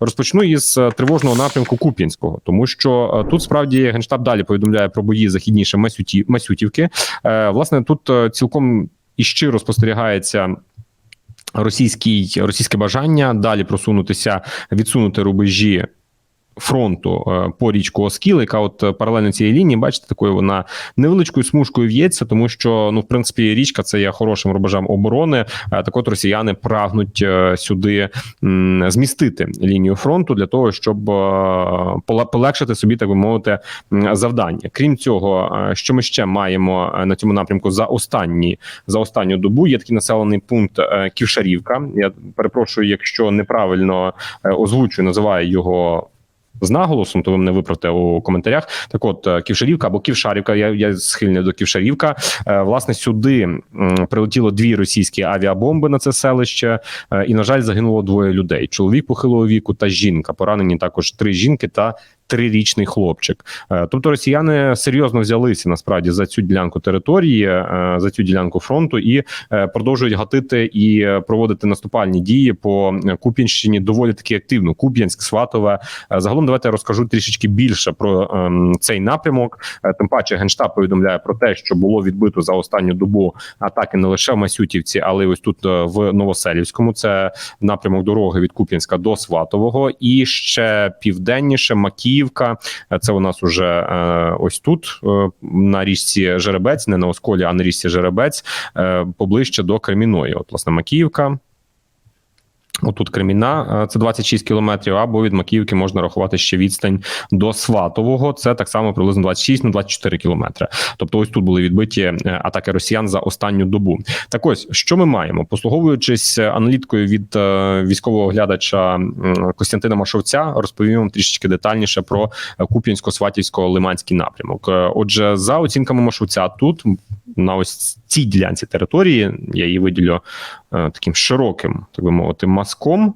Розпочну із е, тривожного напрямку Куп'янського, тому що е, тут справді генштаб далі повідомляє про бої західніше Масюті, Масютівки. Е, Власне, тут цілком і щиро спостерігається. Російський російське бажання далі просунутися, відсунути рубежі фронту е, по річку Оскіл, яка от е, паралельно цієї лінії, бачите, такою вона невеличкою смужкою в'ється, тому що ну в принципі річка це є хорошим рубежем оборони. Е, Так от росіяни прагнуть сюди змістити лінію фронту для того, щоб полегшити собі, так би мовити, завдання. Крім цього, що ми ще маємо на цьому напрямку за останні за останню добу? Є такий населений пункт Ківшарівка. Я перепрошую, якщо неправильно озвучую, називаю його. З наголосом, то ви мене виправте у коментарях. Так, от е, Ківшарівка або Ківшарівка. Я я схильний до Ківшарівка. Е, Власне, сюди прилетіло дві російські авіабомби на це селище, е, і на жаль, загинуло двоє людей: чоловік похилого віку та жінка. Поранені також три жінки та трирічний хлопчик. Е, Тобто росіяни серйозно взялися насправді за цю ділянку території, е, за цю ділянку фронту і е, продовжують гатити і проводити наступальні дії по Куп'янщині доволі таки активно. Куп'янськ, Сватове. Загалом давайте я розкажу трішечки більше про ем, цей напрямок. Тим паче генштаб повідомляє про те, що було відбито за останню добу атаки не лише в Масютівці, але й ось тут в Новоселівському. Це напрямок дороги від Куп'янська до Сватового, і ще південніше Макіївка. Це у нас уже е, ось тут е, на річці Жеребець, не на Осколі, а на річці Жеребець, е, поближче до Креміної. От власне Макіївка. Отут Креміна, е, це 26 кілометрів, або від Макіївки можна рахувати ще відстань до Сватового. Це так само приблизно 26 на 24 кілометри. Тобто, ось тут були відбиті е, атаки росіян за останню добу. Так ось що ми маємо, послуговуючись аналіткою від е, військового оглядача Костянтина Машовця, розповім вам трішечки детальніше про Куп'янсько-Сватівсько-Лиманський напрямок. Отже, за оцінками Машовця, тут на ось цій ділянці території я її виділю таким широким, так би мовити, мазком.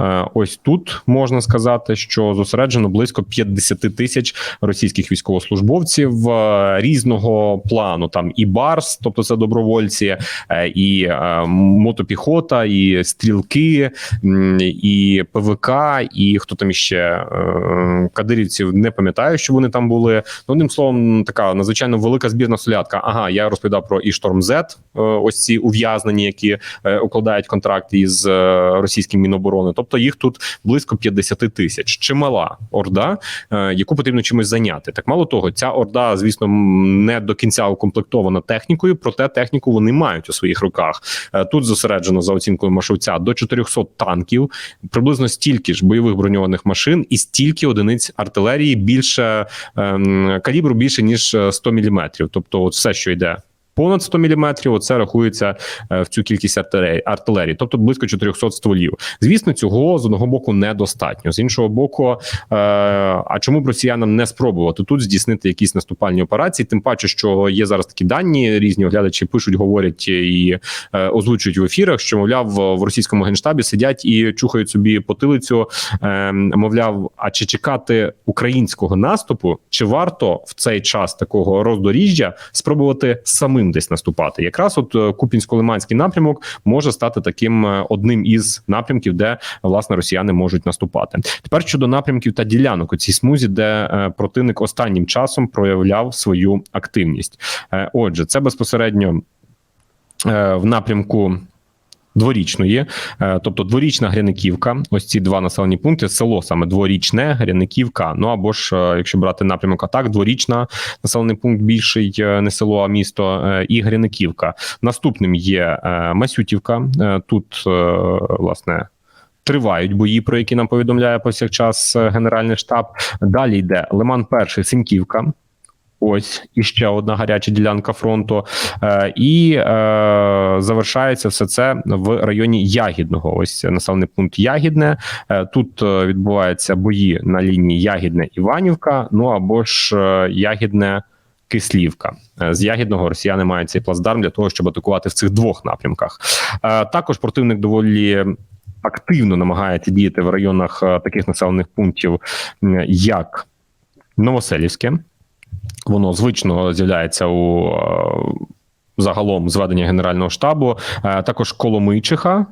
Е, Ось тут можна сказати, що зосереджено близько 50 тисяч російських військовослужбовців е, різного плану. Там і барс, тобто це добровольці, е, і мотопіхота, і стрілки, і ПВК, і хто там іще кадирівців. Не пам'ятаю, що вони там були. Ну, одним словом, така надзвичайно велика збірна солядка. Ага, я розповідав про і Шторм З, ось ці ув'язнені, які укладають контракт із російським міноборони. Тобто їх тут близько 50 тисяч. Чимала орда, е, яку потрібно чимось зайняти. Так мало того, ця орда, звісно, не до кінця укомплектована технікою, проте техніку вони мають у своїх руках. Е, Тут зосереджено за оцінкою Машовця до 400 танків, приблизно стільки ж бойових броньованих машин і стільки одиниць артилерії більше ем, калібру більше ніж е, 100 мм. Тобто, от все, що йде. Понад 100 мм, оце рахується е, в цю кількість артилерії, тобто близько 400 стволів. Звісно, цього з одного боку недостатньо. З іншого боку, е, а чому б росіянам не спробувати тут здійснити якісь наступальні операції? Тим паче, що є зараз такі дані, різні оглядачі пишуть, говорять і е, озвучують в ефірах, що мовляв в російському генштабі сидять і чухають собі потилицю. Е, мовляв, а чи чекати українського наступу, чи варто в цей час такого роздоріжжя спробувати самим десь наступати? Якраз от е, Купінсько-Лиманський напрямок може стати таким е, одним із напрямків, де власне росіяни можуть наступати. Тепер щодо напрямків та ділянок у цій смузі, де е, противник останнім часом проявляв свою активність. Отже, це безпосередньо в напрямку. Дворічної, Е, тобто дворічна Гряниківка, ось ці два населені пункти, село саме дворічне, Гряниківка. Ну або ж, е, якщо брати напрямок атак, дворічна населений пункт більший, е, не село, а місто, і Гряниківка. Наступним є Масютівка. Тут власне. Тривають бої, про які нам повідомляє повсякчас Генеральний штаб. Далі йде Лиман Перший, Синьківка. Ось іще одна гаряча ділянка фронту, е, і е, завершається все це в районі Ягідного. Ось населений пункт Ягідне. Е, тут е, відбуваються бої на лінії Ягідне Іванівка. Ну або ж Ягідне. Кислівка з ягідного росіяни мають цей плацдарм для того, щоб атакувати в цих двох напрямках. Також противник доволі активно намагається діяти в районах таких населених пунктів, як Новоселівське. Воно звично з'являється у е, загалом зведення Генерального штабу, е, також Коломийчиха,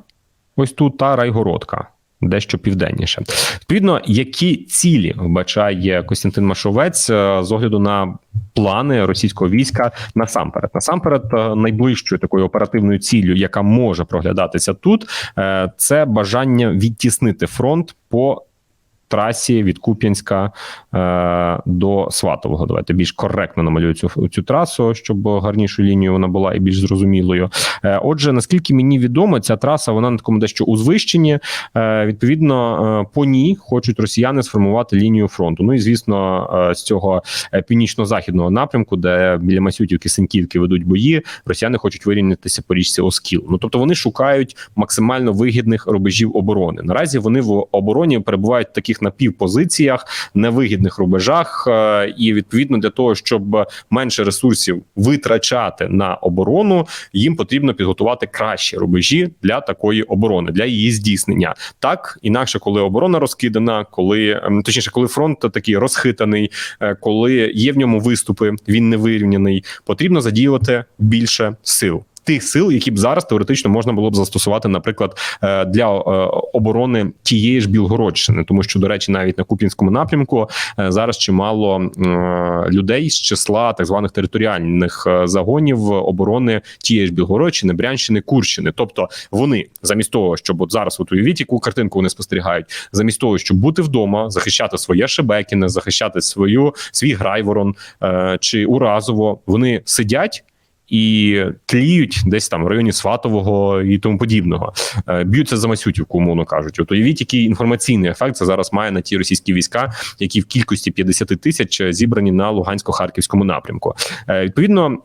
ось тут та Райгородка. Дещо південніше, відповідно, які цілі вбачає Костянтин Машовець е, з огляду на плани російського війська насамперед, насамперед, найближчою такою оперативною ціллю, яка може проглядатися тут, це бажання відтіснити фронт по трасі від Куп'янська е, до Сватового. Давайте більш коректно намалюю цю цю трасу, щоб гарнішу лінію вона була і більш зрозумілою. Е, отже, наскільки мені відомо, ця траса вона на такому дещо узвищенні. Е, відповідно, е, по ній хочуть росіяни сформувати лінію фронту. Ну і звісно, е, з цього е, північно-західного напрямку, де біля Масютівки Синьківки ведуть бої, росіяни хочуть вирівнятися по річці Оскіл. Ну тобто вони шукають максимально вигідних рубежів оборони. Наразі вони в обороні перебувають в таких напівпозиціях, невигідних рубежах, е, і відповідно для того, щоб менше ресурсів витрачати на оборону, їм потрібно підготувати кращі рубежі для такої оборони, для її здійснення. Так інакше, коли оборона розкидана, коли ем, точніше, коли фронт такий розхитаний, е, коли є в ньому виступи, він не вирівняний, потрібно задіювати більше сил. Тих сил, які б зараз теоретично можна було б застосувати, наприклад, е, для е, оборони тієї ж Білгородщини, тому що, до речі, навіть на Куп'янському напрямку е, зараз чимало людей з числа так званих територіальних загонів оборони тієї ж Білгородщини, Брянщини, Курщини. Тобто вони замість того, щоб от зараз от уявіть, яку картинку вони спостерігають, замість того, щоб бути вдома, захищати своє Шебекіне, захищати свою свій Грайворон чи Уразово, вони сидять і тліють десь там в районі Сватового і тому подібного. Е, Б'ються за Масютівку, умовно кажуть. От уявіть, який інформаційний ефект це зараз має на ті російські війська, які в кількості 50 тисяч зібрані на Лугансько-Харківському напрямку. Е, Відповідно.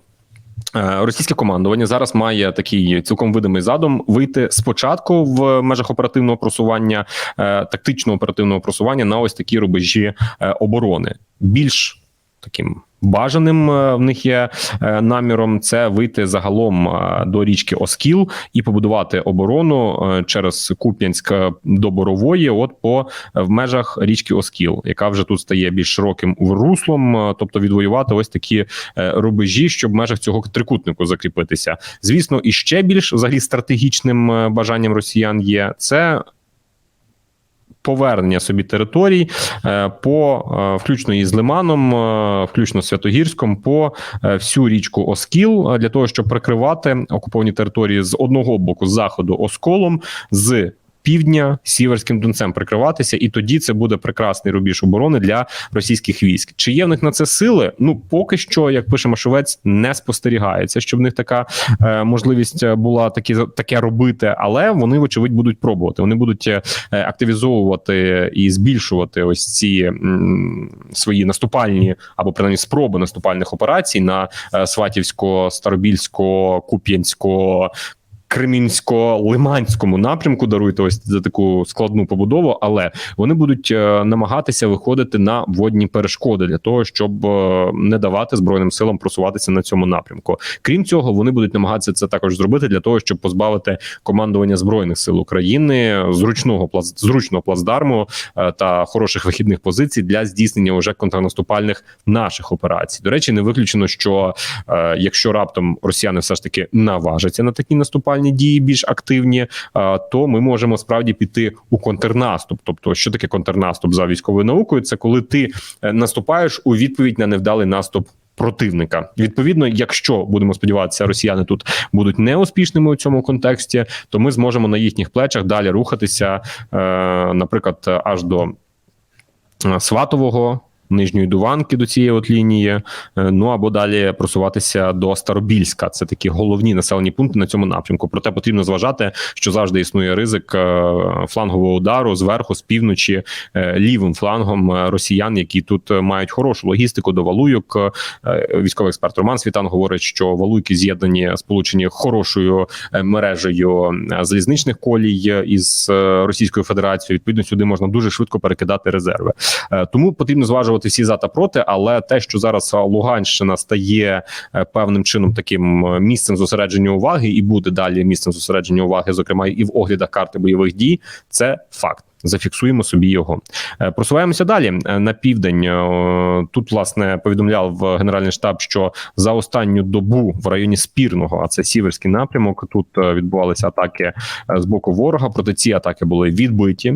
Е, Російське командування зараз має такий цілком видимий задум вийти спочатку в межах оперативного просування, тактичного оперативного просування на ось такі рубежі оборони. Більш таким бажаним е, в них є е, наміром це вийти загалом е, до річки Оскіл і побудувати оборону через Куп'янськ до Борової, от по в межах річки Оскіл, яка вже тут стає більш широким руслом, тобто відвоювати ось такі рубежі, щоб в межах цього трикутнику закріпитися. Звісно, і ще більш взагалі стратегічним бажанням росіян є це. Повернення собі територій е, по е, включно із Лиманом, е, включно Святогірськом, по всю річку Оскіл для того, щоб прикривати окуповані території з одного боку з заходу осколом, з півдня сіверським донцем прикриватися, і тоді це буде прекрасний рубіж оборони для російських військ. Чи є в них на це сили? Ну поки що, як пише Машовець, не спостерігається, щоб в них така е, можливість була такі таке робити, але вони вочевидь будуть пробувати. Вони будуть е, активізовувати і збільшувати ось ці м, свої наступальні або принаймні спроби наступальних операцій на е, Сватівсько, Старобільсько, Куп'янсько. Кремінсько-лиманському напрямку даруйте ось за таку складну побудову, але вони будуть е, намагатися виходити на водні перешкоди для того, щоб е, не давати збройним силам просуватися на цьому напрямку. Крім цього, вони будуть намагатися це також зробити для того, щоб позбавити командування збройних сил України зручного плац... зручного плацдарму е, та хороших вихідних позицій для здійснення уже контрнаступальних наших операцій. До речі, не виключено, що якщо раптом росіяни все ж таки наважаться на такі наступальні дії більш активні, е, то ми можемо справді піти у контрнаступ. Тобто, що таке контрнаступ за військовою наукою? Це коли ти е, наступаєш у відповідь на невдалий наступ. Противника відповідно, якщо будемо сподіватися, росіяни тут будуть неуспішними у цьому контексті, то ми зможемо на їхніх плечах далі рухатися, е, наприклад, аж до Сватового. Нижньої Дуванки до цієї от лінії, е, ну або далі просуватися до Старобільська. Це такі головні населені пункти на цьому напрямку. Проте потрібно зважати, що завжди існує ризик е, флангового удару зверху, з півночі, е, лівим флангом росіян, які тут мають хорошу логістику до Валуйок. Військовий експерт Роман Світан говорить, що Валуйки з'єднані сполучені хорошою мережею залізничних колій із Російською Федерацією. Відповідно, сюди можна дуже швидко перекидати резерви. Тому потрібно зважувати розглянути всі за та проти, але те, що зараз Луганщина стає е, певним чином таким е, місцем зосередження уваги, і буде далі місцем зосередження уваги, зокрема і в оглядах карти бойових дій, це факт. Зафіксуємо собі його. Е, Просуваємося далі на південь. Тут власне повідомляв генеральний штаб, що за останню добу в районі спірного, а це сіверський напрямок. Тут відбувалися атаки з боку ворога. Проте ці атаки були відбиті.